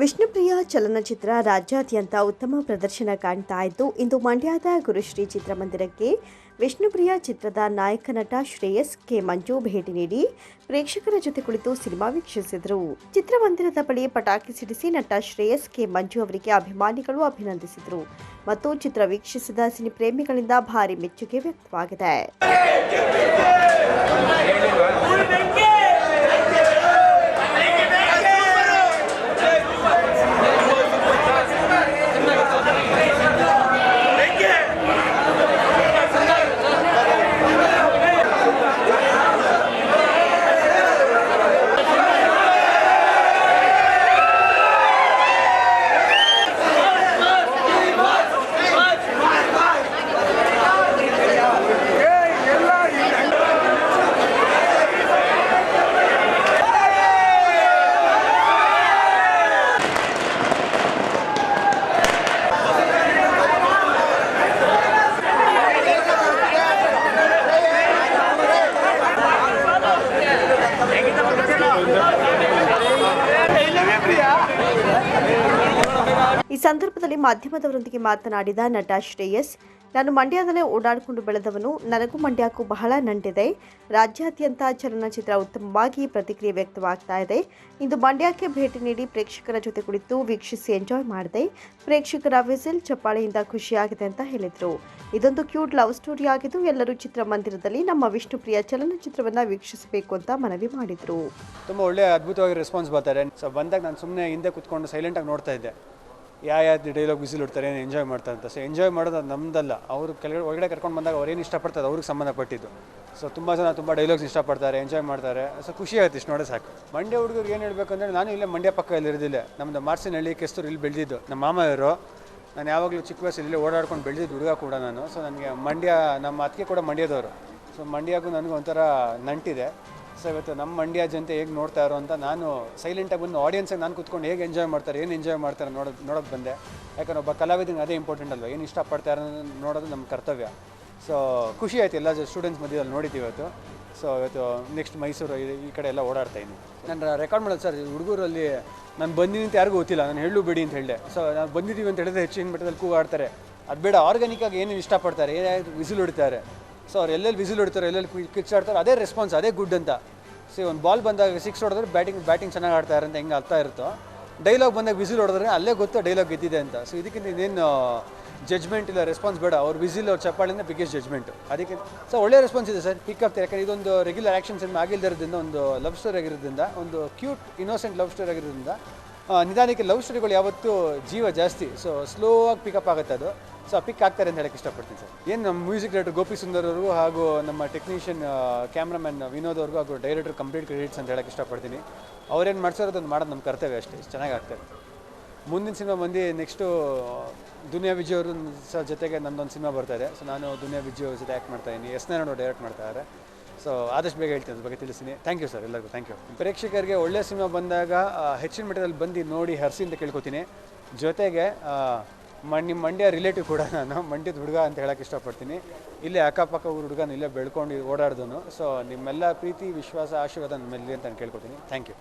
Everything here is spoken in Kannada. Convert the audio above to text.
ವಿಷ್ಣುಪ್ರಿಯ ಚಲನಚಿತ್ರ ರಾಜ್ಯಾದ್ಯಂತ ಉತ್ತಮ ಪ್ರದರ್ಶನ ಕಾಣ್ತಾ ಇದ್ದು, ಇಂದು ಮಂಡ್ಯದ ಗುರುಶ್ರೀ ಚಿತ್ರಮಂದಿರಕ್ಕೆ ವಿಷ್ಣುಪ್ರಿಯ ಚಿತ್ರದ ನಾಯಕ ನಟ ಶ್ರೇಯಸ್ ಕೆ. ಮಂಜು ಭೇಟಿ ನೀಡಿ ಪ್ರೇಕ್ಷಕರ ಜೊತೆ ಕುಳಿತು ಸಿನಿಮಾ ವೀಕ್ಷಿಸಿದರು. ಚಿತ್ರಮಂದಿರದ ಬಳಿ ಪಟಾಕಿ ಸಿಡಿಸಿ ನಟ ಶ್ರೇಯಸ್ ಕೆ. ಮಂಜು ಅವರಿಗೆ ಅಭಿಮಾನಿಗಳು ಅಭಿನಂದಿಸಿದರು ಮತ್ತು ಚಿತ್ರ ವೀಕ್ಷಿಸಿದ ಸಿನಿ ಪ್ರೇಮಿಗಳಿಂದ ಭಾರಿ ಮೆಚ್ಚುಗೆ ವ್ಯಕ್ತವಾಗಿದೆ. ಈ ಸಂದರ್ಭದಲ್ಲಿ ಮಾಧ್ಯಮದವರೊಂದಿಗೆ ಮಾತನಾಡಿದ ನಟ ಶ್ರೇಯಸ್, ನಾನು ಮಂಡ್ಯದಲ್ಲೇ ಓಡಾಡಿಕೊಂಡು ಬೆಳೆದವನು, ನನಗೂ ಮಂಡ್ಯಕ್ಕೂ ಬಹಳ ನಂಟಿದೆ. ರಾಜ್ಯಾದ್ಯಂತ ಚಲನಚಿತ್ರ ಉತ್ತಮವಾಗಿ ಪ್ರತಿಕ್ರಿಯೆ ವ್ಯಕ್ತವಾಗ್ತಾ ಇದೆ. ಇಂದು ಮಂಡ್ಯಕ್ಕೆ ಭೇಟಿ ನೀಡಿ ಪ್ರೇಕ್ಷಕರ ಜೊತೆ ಕುಳಿತು ವೀಕ್ಷಿಸಿ ಎಂಜಾಯ್ ಮಾಡಿದೆ. ಪ್ರೇಕ್ಷಕರ ವಿಸಿಲ್ ಚಪ್ಪಾಳೆಯಿಂದ ಖುಷಿಯಾಗಿದೆ ಅಂತ ಹೇಳಿದರು. ಇದೊಂದು ಕ್ಯೂಟ್ ಲವ್ ಸ್ಟೋರಿ ಆಗಿದ್ದು, ಎಲ್ಲರೂ ಚಿತ್ರಮಂದಿರದಲ್ಲಿ ನಮ್ಮ ವಿಷ್ಣುಪ್ರಿಯ ಚಲನಚಿತ್ರವನ್ನು ವೀಕ್ಷಿಸಬೇಕು ಅಂತ ಮನವಿ ಮಾಡಿದರು. ತುಂಬ ಒಳ್ಳೆ ಅದ್ಭುತವಾಗಿ ರೆಸ್ಪಾನ್ಸ್ ಬರ್ತಾರೆ ಬಂದಾಗ ನಾನು ಸುಮ್ಮನೆ ಹಿಂದೆ ಕುತ್ಕೊಂಡು ಸೈಲೆಂಟಾಗಿ ನೋಡ್ತಾ ಇದ್ದೆ. ಯಾವ ಯಾವ ಡೈಲಾಗ್ ಬಿಸಿಲು ಇಡ್ತಾರೆ, ಏನು ಎಂಜಾಯ್ ಮಾಡ್ತಾರೆ ಅಂತ. ಸೊ ಎಂಜಾಯ್ ಮಾಡೋದು ಅದು ನಮ್ದಲ್ಲ. ಅವರು ಕೆಳಗಡೆ, ಒಳಗಡೆ ಕರ್ಕೊಂಡು ಬಂದಾಗ ಅವ್ರೇನು ಇಷ್ಟಪಡ್ತಾರೆ, ಅವ್ರಿಗೆ ಸಂಬಂಧಪಟ್ಟಿದ್ದು. ಸೊ ತುಂಬ ಜನ ತುಂಬ ಡೈಲಾಗ್ಸ್ ಇಷ್ಟಪಡ್ತಾರೆ ಎಂಜಾಯ್ ಮಾಡ್ತಾರೆ. ಸೊ ಖುಷಿ ಆಯ್ತು ಇಷ್ಟು ನೋಡೋ ಸಾಕು. ಮಂಡ್ಯ ಹುಡುಗರಿಗೆ ಏನು ಹೇಳಬೇಕಂದ್ರೆ ನಾನು ಇಲ್ಲೇ ಮಂಡ್ಯ ಪಕ್ಕ ಇಲ್ಲಿ ಇರೋದಿಲ್ಲ. ನಮ್ಮದು ಮಾರ್ಸಿನಹಳ್ಳಿ ಕೆಸ್ತೂರು ಇಲ್ಲಿ ಬೆಳೆದಿದ್ದು. ನಮ್ಮ ಮಾಮ ಇವರು. ನಾನು ಯಾವಾಗಲೂ ಚಿಕ್ಕ ವಯಸ್ಸಲ್ಲಿ ಇಲ್ಲೇ ಓಡಾಡ್ಕೊಂಡು ಬೆಳೆದಿದ್ದು ಹುಡುಗ ಕೂಡ ನಾನು. ಸೊ ನನಗೆ ಮಂಡ್ಯ, ನಮ್ಮ ಅತ್ತಿಗೆ ಕೂಡ ಮಂಡ್ಯದವರು. ಸೊ ಮಂಡ್ಯಗೂ ನನಗೂ ಒಂಥರ ನಂಟಿದೆ. ಸೊ ಇವತ್ತು ನಮ್ಮ ಮಂಡ್ಯ ಜನತೆ ಹೇಗೆ ನೋಡ್ತಾ ಇರೋ ಅಂತ ನಾನು ಸೈಲೆಂಟಾಗಿ ಬಂದು ಆಡಿಯನ್ಸಾಗಿ ನಾನು ಕೂತ್ಕೊಂಡು ಹೇಗೆ ಎಂಜಾಯ್ ಮಾಡ್ತಾರೆ, ಏನು ಎಂಜಾಯ್ ಮಾಡ್ತಾರೆ ನೋಡೋದು ನೋಡೋಕೆ ಬಂದೆ. ಯಾಕಂದ್ರೆ ಒಬ್ಬ ಕಲಾವಿದನಿಗೆ ಅದೇ ಇಂಪಾರ್ಟೆಂಟ್ ಅಲ್ವಾ? ಏನು ಇಷ್ಟಪಡ್ತಾರೆ ನೋಡೋದು ನಮ್ಮ ಕರ್ತವ್ಯ. ಸೊ ಖುಷಿ ಆಯಿತು ಎಲ್ಲ ಸ್ಟೂಡೆಂಟ್ಸ್ ಮಧ್ಯದಲ್ಲಿ ನೋಡಿದ್ದೀವಿ ಇವತ್ತು. ಸೊ ಇವತ್ತು ನೆಕ್ಸ್ಟ್ ಮೈಸೂರು ಈ- ಕಡೆ ಎಲ್ಲ ಓಡಾಡ್ತಾ ಇದ್ದೀನಿ. ನಾನು ರೆಕಾರ್ಡ್ ಮಾಡೋದು ಸರ್, ಹುಡುಗರಲ್ಲಿ ನಾನು ಬಂದಿದ್ದೀನಿ ಅಂತ ಯಾರಿಗೂ ಗೊತ್ತಿಲ್ಲ. ನಾನು ಹೇಳು ಬಿಡಿ ಅಂತ ಹೇಳಿದೆ. ಸೊ ನಾನು ಬಂದಿದ್ದೀವಿ ಅಂತ ಹೇಳಿದ್ರೆ ಹೆಚ್ಚಿನ ಮಟ್ಟದಲ್ಲಿ ಕೂಗಾಡ್ತಾರೆ. ಅದು ಬೇಡ ಆರ್ಗ್ಯಾನಿಕ್ಕಾಗಿ ಏನೇನು ಇಷ್ಟಪಡ್ತಾರೆ ಏನಾದ್ರು ವಿಸಿಲ್ ಹೊಡಿತಾರೆ. ಸೊ ಅವ್ರು ಎಲ್ಲೆಲ್ಲಿ ವಿಸಿಲ್ ಹೊಡಿತಾರೆ, ಎಲ್ಲೆಲ್ಲಿ ಕಿಚ್ಚಾಡ್ತಾರೆ ಅದೇ ರೆಸ್ಪಾನ್ಸ್ ಅದೇ ಗುಡ್ ಅಂತ. ಸೊ ಒಂದು ಬಾಲ್ ಬಂದಾಗ ಸಿಕ್ಸ್ ಹೊಡೆದ್ರೆ ಬ್ಯಾಟಿಂಗ್ ಬ್ಯಾಟಿಂಗ್ ಚೆನ್ನಾಗಿ ಆಡ್ತಾರೆ ಅಂತ ಹೆಂಗೆ ಅರ್ಥ ಇರುತ್ತೋ? ಡೈಲಾಗ್ ಬಂದಾಗ ವಿಸಿಲ್ ಹೊಡೆದ್ರೆ ಅಲ್ಲೇ ಗೊತ್ತು ಡೈಲಾಗ್ ಗೆದ್ದಿದೆ ಅಂತ. ಸೊ ಇದಕ್ಕಿಂತ ಇನ್ನೇನು ಜಜ್ಮೆಂಟ್ ಇಲ್ಲ ರೆಸ್ಪಾನ್ಸ್ ಬೇಡ. ಅವ್ರ ವಿಸಿಲ್, ಅವ್ರ ಚಪ್ಪಾಳಿಂದ ಬಿಗ್ಗೆಸ್ಟ್ ಜಜ್ಮೆಂಟ್ ಅದಕ್ಕೆ ಸೊ ಒಳ್ಳೆ ರೆಸ್ಪಾನ್ಸ್ ಇದೆ ಸರ್. ಪಿಕ್ ಆಗ್ತಾರೆ? ಯಾಕಂದ್ರೆ ಇದೊಂದು ರೆಗ್ಯುಲರ್ ಆ್ಯಕ್ಷನ್ ಏನು ಆಗಿಲ್ದಿರೋದ್ರಿಂದ, ಒಂದು ಲವ್ ಸ್ಟೋರಿ ಆಗಿರೋದ್ರಿಂದ, ಒಂದು ಕ್ಯೂಟ್ ಇನ್ನೋಸೆಂಟ್ ಲವ್ ಸ್ಟೋರಿ ಆಗಿರೋದ್ರಿಂದ ನಿಧಾನಕ್ಕೆ ಲವ್ ಸ್ಟೋರಿಗಳು ಯಾವತ್ತೂ ಜೀವ ಜಾಸ್ತಿ. ಸೊ ಸ್ಲೋ ಆಗಿ ಪಿಕಪ್ ಆಗುತ್ತೆ ಅದು. ಸೊ ಪಿಕ್ ಆಗ್ತಾರೆ ಅಂತ ಹೇಳಕ್ಕೆ ಇಷ್ಟಪಡ್ತೀನಿ ಸರ್. ಏನು ನಮ್ಮ ಮ್ಯೂಸಿಕ್ ಡೈರೆಕ್ಟರ್ ಗೋಪಿ ಸುಂದರ್ ಅವರು ಹಾಗೂ ನಮ್ಮ ಟೆಕ್ನಿಷಿಯನ್ ಕ್ಯಾಮ್ರಾಮನ್ ವಿನೋದ್ ಅವ್ರಿಗೂ ಹಾಗೂ ಡೈರೆಕ್ಟರ್ ಕಂಪ್ಲೀಟ್ ಕ್ರೆಡಿಟ್ಸ್ ಅಂತ ಹೇಳಕ್ಕೆ ಇಷ್ಟಪಡ್ತೀನಿ. ಅವ್ರೇನು ಮಾಡ್ಸೋದು ಮಾಡೋದು ನಮ್ಮ ಕರ್ತವ್ಯ ಅಷ್ಟೇ. ಚೆನ್ನಾಗಿ ಆಗ್ತಾರೆ. ಮುಂದಿನ ಸಿನಿಮಾ ಬಂದು ನೆಕ್ಸ್ಟು ದುನಿಯಾ ವಿಜಯ್ ಅವ್ರ ಜೊತೆಗೆ ನಮ್ಮದೊಂದು ಸಿನಿಮಾ ಬರ್ತಾ ಇದೆ. ಸೊ ನಾನು ದುನಿಯಾ ವಿಜಯ್ ಅವ್ರ ಜೊತೆ ಆ್ಯಕ್ಟ್ ಮಾಡ್ತಾಯಿದ್ದೀನಿ ಎಸ್ ನಾರಾಯಣ ಡೈರೆಕ್ಟ್ ಮಾಡ್ತಾ ಇದ್ದಾರೆ ಸೊ ಆದಷ್ಟು ಬೇಗ ಹೇಳ್ತೀನಿ ಅದ್ರ ಬಗ್ಗೆ ತಿಳಿಸ್ತೀನಿ. ಥ್ಯಾಂಕ್ ಯು ಸರ್ ಎಲ್ಲರಿಗೂ ಥ್ಯಾಂಕ್ ಯು ಪ್ರೇಕ್ಷಕರಿಗೆ ಒಳ್ಳೆ ಸಿನಿಮಾ ಬಂದಾಗ ಹೆಚ್ಚಿನ ಮಟ್ಟದಲ್ಲಿ ಬಂದು ನೋಡಿ ಹರಿಸಿ ಅಂತ ಕೇಳ್ಕೊತೀನಿ. ಜೊತೆಗೆ ಮ ನಿಮ್ಮ ಮಂಡ್ಯ ರಿಲೇಟಿವ್ ಕೂಡ ನಾನು, ಮಂಡ್ಯದ ಹುಡುಗ ಅಂತ ಹೇಳಕ್ಕೆ ಇಷ್ಟಪಡ್ತೀನಿ. ಇಲ್ಲೇ ಅಕ್ಕಪಕ್ಕ ಊರು ಹುಡುಗನ ಇಲ್ಲೇ ಬೆಳ್ಕೊಂಡು ಓಡಾಡ್ದನು ಸೊ ನಿಮ್ಮೆಲ್ಲ ಪ್ರೀತಿ, ವಿಶ್ವಾಸ, ಆಶೀರ್ವಾದ ನಮ್ಮಲ್ಲಿ ಅಂತ ನಾನು ಕೇಳ್ಕೊತೀನಿ. Thank you